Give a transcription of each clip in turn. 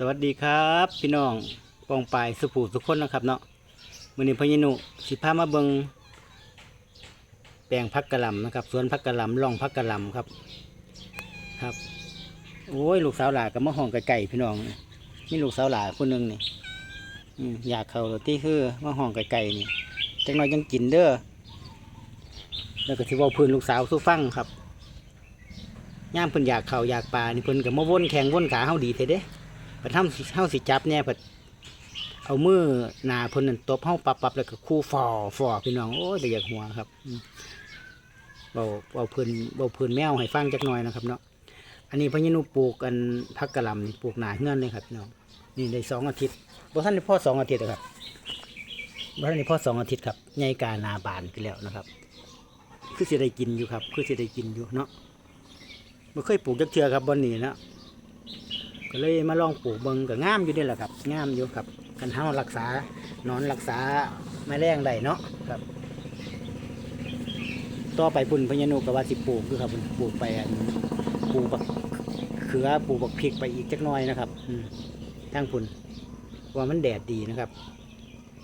สวัสดีครับ พี่น้องปองปายสุภูทุกคนนะครับเนาะมือนี้พญานุสิพามาเบิงแปลงพักกระลำนะครับสวนพักกระลำล่องพักกระลำครับครับ โอ้ยลูกสาวหลากับมะฮองไก่พี่น้องนี่ลูกสาวหลาคนหนึ่งนี่อยากเขาที่คือมะฮองไก่นี่จังน้อยยังกินเด้อแล้วก็ที่ว่าพื้นลูกสาวสู้ฟังครับย่ามเพิ่นอยากเขาอยากปลานี่เพิ่นกับมาวนแข่งวนขาเฮาดีเท่เด้ ปัดทำเฮาสิจับเนี่ยปัดเอามือหนาเพิ่นนั่นตบเฮาปับปับแล้วก็คู่ฟอฟอพี่น้องโอ้ยแต่อยากหัวครับเบาเบาเพิ่นเบาเพิ่นแมวให้ฟังจักหน่อยนะครับเนาะอันนี้พญานุปลูกกันพักกะหล่ำปลูกหนาเงื่อนเลยครับพี่น้องนี่ได้สองอาทิตย์บ่ท่านได้พ่อสองอาทิตย์อะครับบ่ท่านได้พ่อสองอาทิตย์ครับใหญ่กานาบานขึ้นแล้วนะครับคือสิได้กินอยู่ครับ คือสิได้กินอยู่เนาะบ่เคยปลูกจักเทื่อครับบนนี้นะ ก็เลยมาลองปลูกเบิงก็งามอยู่นี่แหละครับงามอยู่ครับกันเฮารักษานอนรักษาแมลงได้เนาะครับ ต่อไปปุ่นพญานุกว่าสิปลูกคือครับปลูกไปปลูกบักเขือปลูกบักพริกไปอีกจักน่อยนะครับอืทั้งปุ่นว่ามันแดดดีนะครับ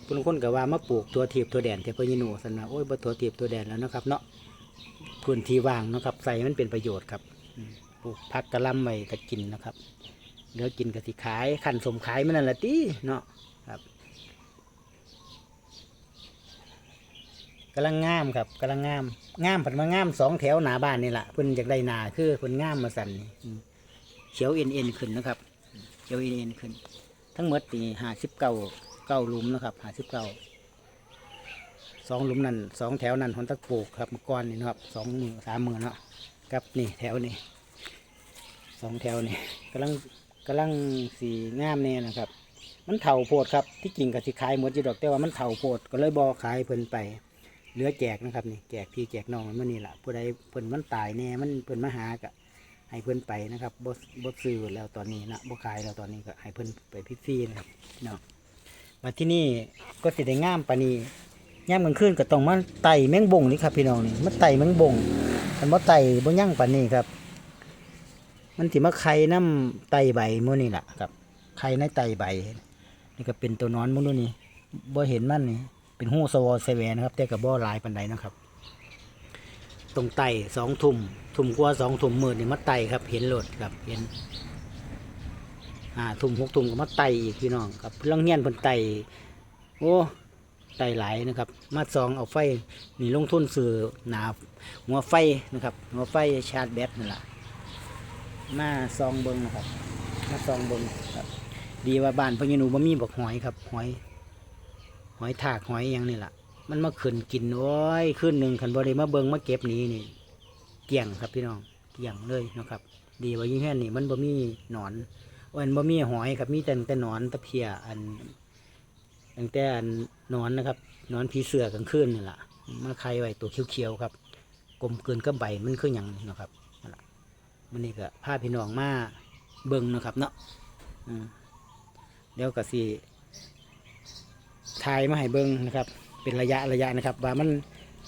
ปุ่นคนก็ว่ามาปลูกตัวเทียบตัวแดนแต่พญานุสันนะโอ้ยบ่ตัวเทียบตัวแดนแล้วนะครับ เนาะพื้นที่ว่างนะครับใส่มันเป็นประโยชน์ครับปลูกผักกะล่ำไว้ก็กินนะครับ เดี๋ยวกินกะสิขายขันสมขายมันนั่นแหละตีเนาะครับกำลังงามครับกำลังงามงามผัดมางามสองแถวหนาบ้านนี่แหละเพิ่นอยากได้นาคือเพิ่นงามมาสั่นนี่เขียวเอ็นเอ็นขึ้นนะครับเขียวเอ็นเอ็นขึ้น ทั้งหมดนี่ห้าสิบเก้าเก้าลุมนะครับห้าสิบเก้าสองลุมนั่นสองแถวนั่นหนตะปลูกครับมก่อนนี่นะครับสองมือสามมือเนาะกับนี่แถวนี่สองแถวนี่กำลัง กำลังสีงามเนี่ยนะครับ มันเถ่าโพดครับที่จริงก็สิขายหมดจีดอกแต่ว่ามันเถ่าโพดก็เลยบอขายเพิ่นไป เหลือแจกนะครับนี่แจกพี่แจกน้องมันนี่แหละผู้ใดเพิ่นมันตายแน่มันเพิ่นมาหากะให้เพิ่นไปนะครับบ่บ่ซื้อแล้วตอนนี้นะบ่ขายแล้วตอนนี้ก็ให้เพิ่นไปพิฟรีนะครับเนาะมาที่นี่ก็สิได้งามปานนี้ย่ามกลางคืนก็ต้องมาไต่แมงบงนี่ครับพี่น้องนี่มาไต่แมงบงมันบ่ไต่บ่ยั่งปานนี้ครับ มันสิมาไข่น้ำไตใบมื้นี่แหละครับไข่ในไตใบ นี่ก็เป็นตัวนอนมื้นี่บ่เห็นมันนี่ เป็นหูสวอเซเวนะครับแต่กับบ่ลายปันใดนะครับ ตรงไตสองทุ่มทุ่มกว่าสองทุ่มมืดนี่มาไตครับ เห็นโหลดครับเห็นอ่าทุ่มหกทุ่มก็มาไตอีกพี่น้องครับเรื่องเงี้ยนเพิ่นไตโอ้ไตหลายนะครับ มาซองเอาไฟนี่ลงทุนซื้อหนาหัวไฟนะครับหัวไฟชาร์จแบตนี่แหละ มาซองเบิงนะครับ มาซองเบิงครับ ดีว่าบ้านพญานูบ่มีบักหอยครับ หอย หอยถากหอยหยังนี่แหละมันมาขึ้นกินโอ้ยขึ้นหนึ่งขันบ่ได้มาเบิงมาเก็บหนี้นี่เกี่ยงครับพี่น้องเกี่ยงเลยนะครับ ดีว่ายิ่งแค่นี่มันบ่มีหนอนอันบ่มีหอยครับมีแต่แต่หนอนตะเพียอันตั้งแต่อันหนอนนะครับหนอนผีเสือกลางคืนนี่แหละมาไข่ไว้ตัวเขียวๆครับกลมเกินกับใบมันคือหยังนะครับ มันนี่ก็พาพี่น้องมาเบิ่งนะครับเนาะเดี๋ยวก็สิถ่ายมาให้เบิ่งนะครับ เป็นระยะระยะนะครับ ว่ามัน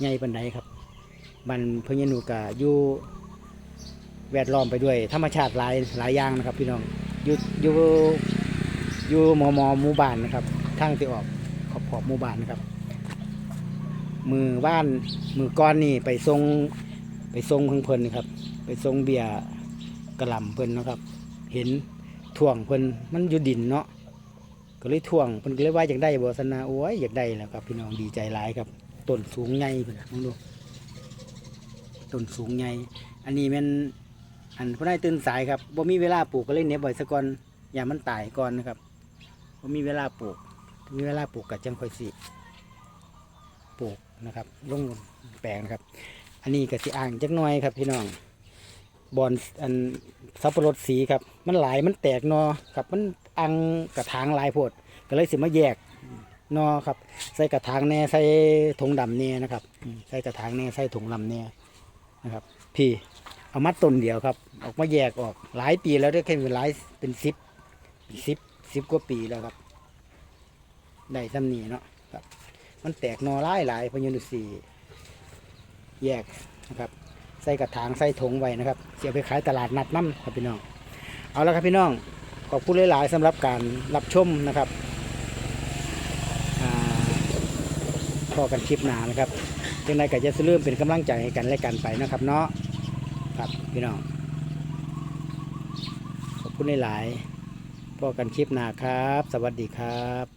ใหญ่ปานใดครับ มันพญานุกะอยู่แวดล้อมไปด้วย ธรรมชาติหลายหลายอย่างนะครับ พี่น้องอยู่อยู่อยู่หมอมอหมู่บ้านนะครับทางที่ออกขอบขอบหมู่บ้านนะครับ มือบ้านมือก้อนนี่ไปทรงไปทรงเพิ่งเพลินนี่ครับ ไปทรงเบียร์ กระลำเพิ่นนะครับ เห็นถ่วงเพิ่นมันอยู่ดินเนาะก็เลยถ่วงเพิ่นก็เลยว่าอยากได้บ่สนาโอ้ยอยากได้แล้วครับ พี่น้องดีใจหลายครับต้นสูงใหญ่เพิ่นมองดูต้นสูงใหญ่อันนี้มันอันผู้ใดตื่นสายครับบ่มีเวลาปลูกก็เลยเหน็บไว้ซะก่อนอย่ามันตายก่อนนะครับบ่มีเวลาปลูกมีเวลาปลูกก็จังค่อยสิปลูกนะครับลงแปลงนะครับ อันนี้ก็สิอ่างจักหน่อยครับพี่น้อง บอนอันสับปะรดสีครับ มันหลายมันแตกนอครับมันอังกระถางหลายโพดก็เลยสิมาแยกนอครับ ใส่กระถางแน่ใส่ถุงดำแน่นะครับใส่กระถางแน่ใส่ถุงดำแน่นะครับ พี่เอามัดต้นเดียวครับ ออกมาแยกออกหลายปีแล้วด้แค่เป็นหลายเป็นสิบสิบสิบกว่าปีแล้วครับได้ซ้ำนี้เนาะครับ มันแตกนอหลายหลายพญานุสีแยกนะครับ ใส่กระถางใส่ถุงไว้นะครับเสียไปขายตลาดนัดน้ำครับพี่น้อง เอาละครับพี่น้องขอบคุณหลาย ๆสำหรับการรับชมนะครับพอกันคลิปหนานะครับยังไงก็จะลืมเป็นกำลังใจให้กันและกันไปนะครับเนาะครับพี่น้องขอบคุณหลายๆพอกันคลิปหนาครับ สวัสดีครับ